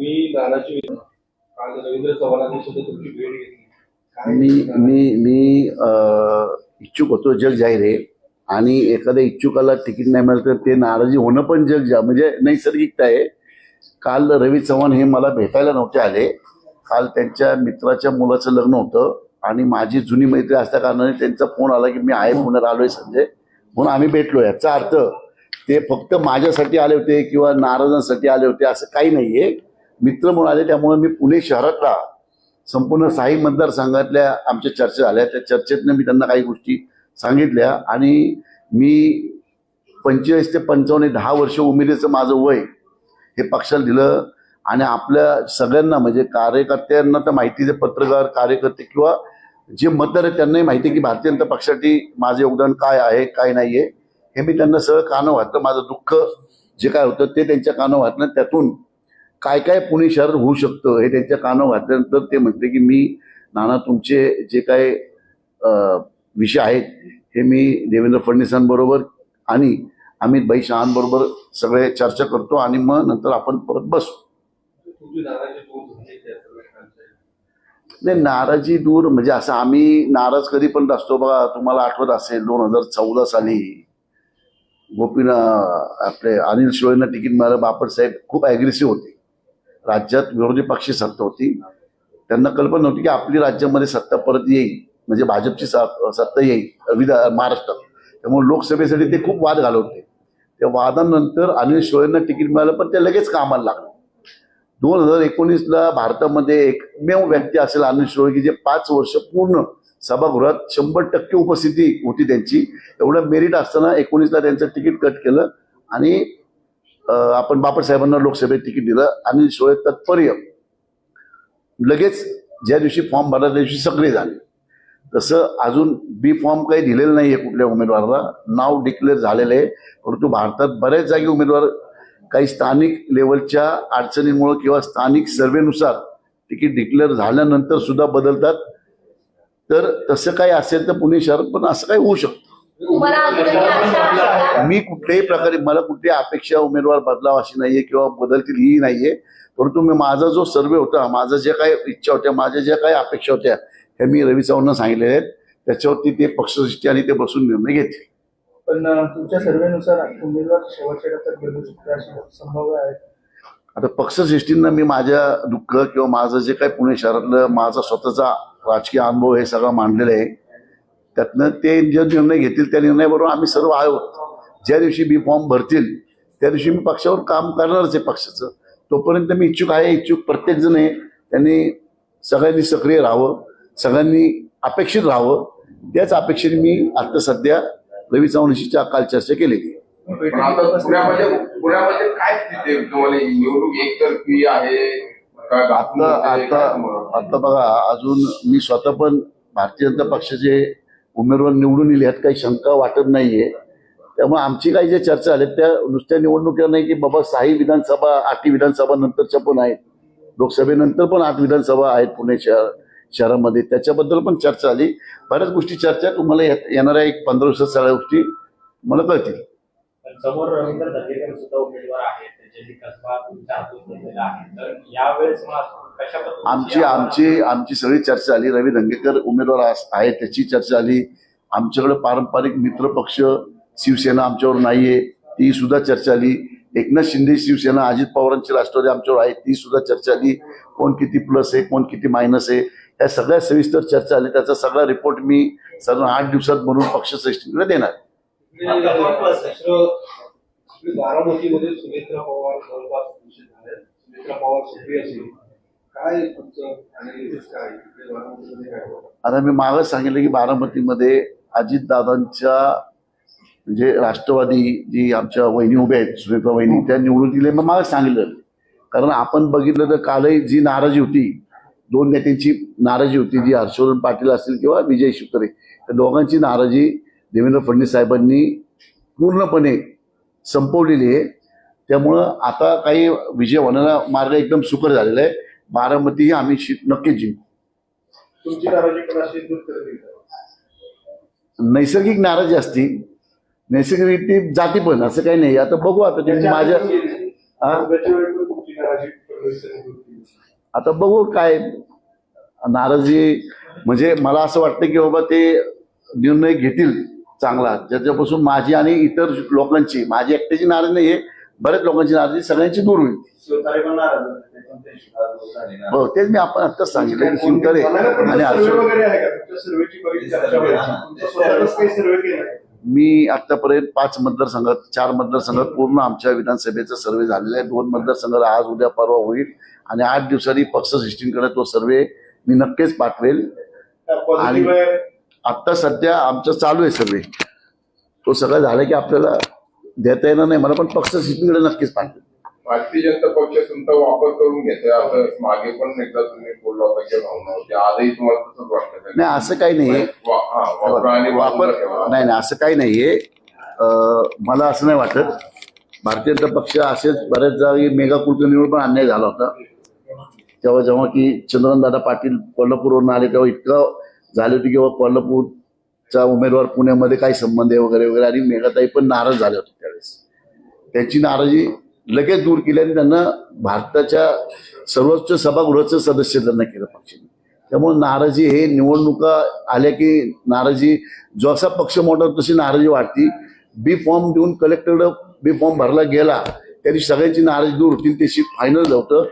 तुम्ही नानाची काल रवींद्र चव्हाणांनी सुद्धा तुमची भेट घेतली. काय मी? मी मी इच्छुक होतो जग जाहीर आहे. आणि एखाद्या इच्छुकाला तिकीट नाही मिळालं तर ते नाराजी होणं पण जग जा म्हणजे नैसर्गिकता आहे. काल रवी चव्हाण हे मला भेटायला नव्हते आले. काल त्यांच्या मित्राच्या मुलाचं लग्न होतं. आणि माझी जुनी मैत्री असल्या कारणाने त्यांचा फोन आला की मी आहे पुण्यात आलोय संजय. म्हणून आम्ही भेटलो याचा अर्थ ते फक्त माझ्यासाठी आले होते किंवा नाराजांसाठी आले होते असं काही नाहीये. मित्र म्हणून आले त्यामुळे मी पुणे शहरातला संपूर्ण साई मतदारसंघातल्या आमच्या चर्चा झाल्या त्या चर्चेतनं मी त्यांना काही गोष्टी सांगितल्या आणि मी पंचेचाळीस ते पंचावन्न दहा वर्ष उमेदीचं माझं वय हे पक्षाला दिलं आणि आपल्या सगळ्यांना म्हणजे कार्यकर्त्यांना तर माहितीचे पत्रकार कार्यकर्ते किंवा जे मतदार आहेत त्यांनाही माहिती आहे की भारतीय जनता पक्षासाठी माझं योगदान काय आहे काय नाही आहे हे मी त्यांना सगळं कानं घातलं माझं दुःख जे काय होतं ते त्यांच्या कानं घातलं त्यातून काय काय पुणे शहर होऊ शकतं हे त्यांच्या कानावर घातल्यानंतर ते म्हणते की मी नाना तुमचे जे काय विषय आहेत हे मी देवेंद्र फडणवीसांबरोबर आणि अमित भाई शहांबरोबर सगळे चर्चा करतो आणि मग नंतर आपण परत बसू. नाही नाराजी दूर म्हणजे असं आम्ही नाराज कधी पण असतो बघा तुम्हाला आठवत असेल दोन हजार चौदा साली गोपीना आपले अनिल शिवळेंना तिकीट मिळालं बापट साहेब खूप ॲग्रेसिव्ह होते. राज्यात विरोधी पक्षी सत्ता होती. त्यांना कल्पना नव्हती की आपली राज्यामध्ये सत्ता परत येईल. म्हणजे भाजपची स- सत्ता येईल. विधा महाराष्ट्रात. त्यामुळे लोकसभेसाठी ते खूप वाद घालवते. त्या वादानंतर अनिल शोळेंना तिकीट मिळालं पण ते लगेच कामाला लागलं. दोन हजार एकोणीसला भारतामध्ये एकमेव व्यक्ती असेल अनिल शोळे की जे पाच वर्ष पूर्ण सभागृहात शंभर टक्के उपस्थिती होती त्यांची. एवढं मेरिट असताना एकोणीसला त्यांचं तिकीट कट केलं आणि आपण बापटसाहेबांना लोकसभेत तिकीट दिलं. अनिल सोळे तत्पर्य लगेच ज्या दिवशी फॉर्म भरला त्या दिवशी सगळे झाले. तसं अजून बी फॉर्म काही दिलेलं नाही आहे कुठल्या उमेदवाराला. नाव डिक्लेअर झालेलं आहे. परंतु भारतात बऱ्याच जागी उमेदवार काही स्थानिक लेवलच्या अडचणींमुळं किंवा स्थानिक सर्वेनुसार तिकीट डिक्लेअर झाल्यानंतर सुद्धा बदलतात. तर तसं काही असेल तर पुणे शहरात पण असं काही होऊ शकतं. मी कुठल्याही प्रकारे मला कुठली अपेक्षा उमेदवार बदलाव अशी नाहीये किंवा बदलतील ही नाहीये. परंतु मी माझा जो सर्वे होता माझा जे काही इच्छा होत्या माझ्या ज्या काही अपेक्षा होत्या हे मी रवी चव्हाणांना सांगितलेल्या आहेत. त्याच्यावरती ते पक्षदृष्टी आणि ते बसून निर्णय घेतील. पण तुमच्या सर्वेनुसार उमेदवार शेवटच्या टप्प्यात बदलू शकतो अशी संभाव्य आहे. आता पक्षश्रेष्ठींना मी माझ्या दुःख किंवा माझं जे काही पुणे शहरातलं माझा स्वतःचा राजकीय अनुभव हे सगळं मांडलेलं आहे. त्यातनं ते जे निर्णय घेतील त्या निर्णयाबरोबर आम्ही सर्व आहोत. ज्या दिवशी बी फॉर्म भरतील त्या दिवशी मी पक्षावर काम करणारच आहे पक्षाचं. तोपर्यंत मी इच्छुक आहे इच्छुक प्रत्येक जण आहे त्यांनी सगळ्यांनी सक्रिय राहावं सगळ्यांनी अपेक्षित राहावं. त्याच अपेक्षेने मी आता सध्या रवी चव्हाणशी काल चर्चा केलेली आता आता? आता बघा अजून मी स्वतः पण भारतीय जनता पक्षाचे उमेदवार निवडून येईल यात काही शंका वाटत नाहीये. त्यामुळे आमची काही ज्या चर्चा आल्या त्या नुसत्या निवडणुकीला नाही की बाबा साई विधानसभा आठी विधानसभा नंतरच्या पण आहेत. लोकसभेनंतर पण आठ विधानसभा आहेत पुणे शहर शहरामध्ये. त्याच्याबद्दल पण चर्चा झाली. बऱ्याच गोष्टी चर्चा तुम्हाला येणाऱ्या एक पंधरा दिवसात सगळ्या गोष्टी मला कळतील. समोर रवींद्र धंगेकर सुद्धा उमेदवार आहेत. आहे. आमची आमची आमची सगळी चर्चा झाली. रवी धंगेकर उमेदवार आहेत त्याची चर्चा झाली. आमच्याकडे पारंपरिक मित्र पक्ष शिवसेना आमच्यावर नाहीये ती सुद्धा चर्चा झाली. एकनाथ शिंदे शिवसेना अजित पवारांची राष्ट्रवादी आमच्यावर आहे ती सुद्धा चर्चा झाली. कोण किती प्लस आहे कोण किती मायनस आहे या सगळ्या सविस्तर चर्चा झाली. त्याचा सगळा रिपोर्ट मी साधारण आठ दिवसात बनवून पक्ष श्रेष्ठीकडे देणार. बारामतीमध्ये सुनेत्रा पवार जवळपास झाले. सुनेत्रा पवार सक्रिय असेल काय तुमचं अनालिसिस काय? इकडे बारामतीमध्ये काय होतं? आता मी मागच सांगितलं की बारामतीमध्ये अजितदादांच्या म्हणजे राष्ट्रवादी जी आमच्या वहिनी उभ्या आहेत सुनेत्रा वहिनी त्या निवडून दिले मग मागच सांगितलं. कारण आपण बघितलं तर कालही जी नाराजी होती दोन नेत्यांची नाराजी होती जी हर्षवर्धन पाटील असतील किंवा विजय शिवतरे त्या दोघांची नाराजी देवेंद्र फडणवीस साहेबांनी पूर्णपणे संपवलेली आहे. त्यामुळं आता काही विजय होण्याचा मार्ग एकदम सुकर झालेला आहे. बारामती ही आम्ही नक्कीच जिंकू. नैसर्गिक नाराजी असती. नैसर्गिक ती जाती पण असं काही नाही. आता बघू आता तुम्ही माझ्या आता बघू काय नाराजी म्हणजे मला असं वाटतं की बाबा ते निर्णय घेतील. चांगला. ज्याच्यापासून माझी आणि इतर लोकांची माझी एकट्याची नाराजी नाही आहे बऱ्याच लोकांची नाराजी सगळ्यांची दूर होईल. हो तेच मी आपण आत्ताच सांगितलं. शिवतरे आणि मी आतापर्यंत पाच मतदारसंघात चार मतदारसंघात पूर्ण आमच्या विधानसभेचा सर्वे झालेला आहे. दोन मतदारसंघात आज उद्या परवा होईल. आणि आठ दिवसांनी पक्ष सिस्टीमकडे तो सर्वे मी नक्कीच पाठवेल. आहे. आत्ता सध्या आमचं चालू आहे सर्वे तो सगळं झालं की आपल्याला देता येणार नाही. मला पण पक्ष सिस्टीमकडे नक्कीच पाठवेल. भारतीय जनता पक्ष तुमचा वापर करून घेतोय. असं मागे पण एकदा तुम्ही बोलला होता की भावना होती आजही तुम्हाला तसंच वाटतं? नाही असं काही नाही वापरा. नाही नाही असं काही नाहीये. मला असं नाही वाटत. भारतीय जनता पक्ष असेच बऱ्याच जागी मेगा कुलकर्णीवर पण अन्याय झाला होता. तेव्हा जेव्हा की चंद्रनदादा पाटील कोल्हापूरवरून आले तेव्हा इतकं झाली होती किंवा कोल्हापूरचा उमेदवार पुण्यामध्ये काय संबंध आहे वगैरे वगैरे आणि मेघाताई पण नाराज झाले होते त्यावेळेस. त्यांची नाराजी लगेच दूर केली आणि त्यांना भारताच्या सर्वोच्च सभागृहाचं सदस्य त्यांना केलं पक्षाने. त्यामुळे नाराजी हे निवडणुका आल्या की नाराजी जसा पक्ष मोठा तशी नाराजी वाढती. बी फॉर्म देऊन कलेक्टरकडं बी फॉर्म भरला गेला त्यांनी सगळ्यांची नाराजी दूर होती त्याची फायनल होतं.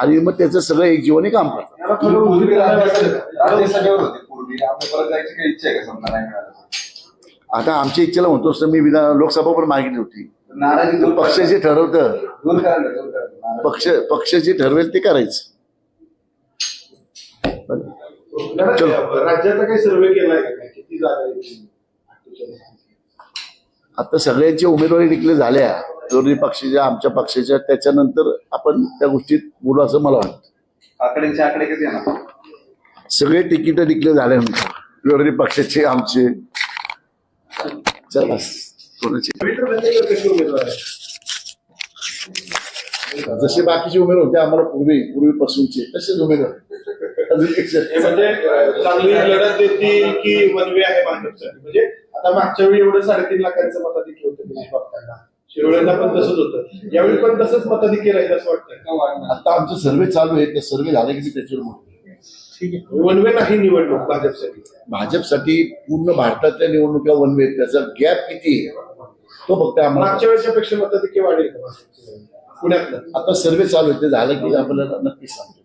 आणि मग त्याचं सगळं एक जीवनी काम करतं पूर्वी परत जायची काही इच्छा आहे का समजा? नाही मिळालं आता आमच्या इच्छेला म्हणतो असं मी विधान लोकसभा पण मागितली होती. नाराजी दूर पक्ष जे ठरवतं. पक्ष पक्ष जे ठरवेल ते करायचं. चलो. राज्याचा काही सर्वे केलाय का काय? किती जागा आहेत? आता सगळ्यांची उमेदवारी डिक्लेअर झाल्या. विरोधी पक्षाच्या आमच्या पक्षाच्या त्याच्यानंतर आपण त्या गोष्टीत बोलू असं मला वाटतं. आकड्यांचे आकडे किती येणार? सगळे तिकीट डिक्लेअर झाल्यानंतर विरोधी पक्षाचे आमचे. चला जसे बाकीचे उमेदवार होते आम्हाला पूर्वी पूर्वीपासूनचे तसेच उमेदवार. हे म्हणजे चांगली लढत देतील की वनवे आहे म्हणजे आता मागच्या वेळी एवढं साडेतीन लाखांचं मताधिक्य होतं बापटांना. शिरोळ्यांना पण तसंच होतं. यावेळी पण तसंच मताधिक्य राहील असं वाटतं आता आमचे सर्वे चालू आहे ते सर्वे झाले की त्याच्यावर बोलतो. आहे वनवे नाही निवडणूक भाजपसाठी भाजपसाठी पूर्ण भारतातल्या निवडणुका वनवे आहेत. त्याचा गॅप किती आहे तो फक्त आम्हाला मागच्या वेळेच्या पेक्षा मताधिक्य वाढेल? पुण्यातलं आता सर्वे चालू आहे ते झालं की आपल्याला नक्कीच सांगतो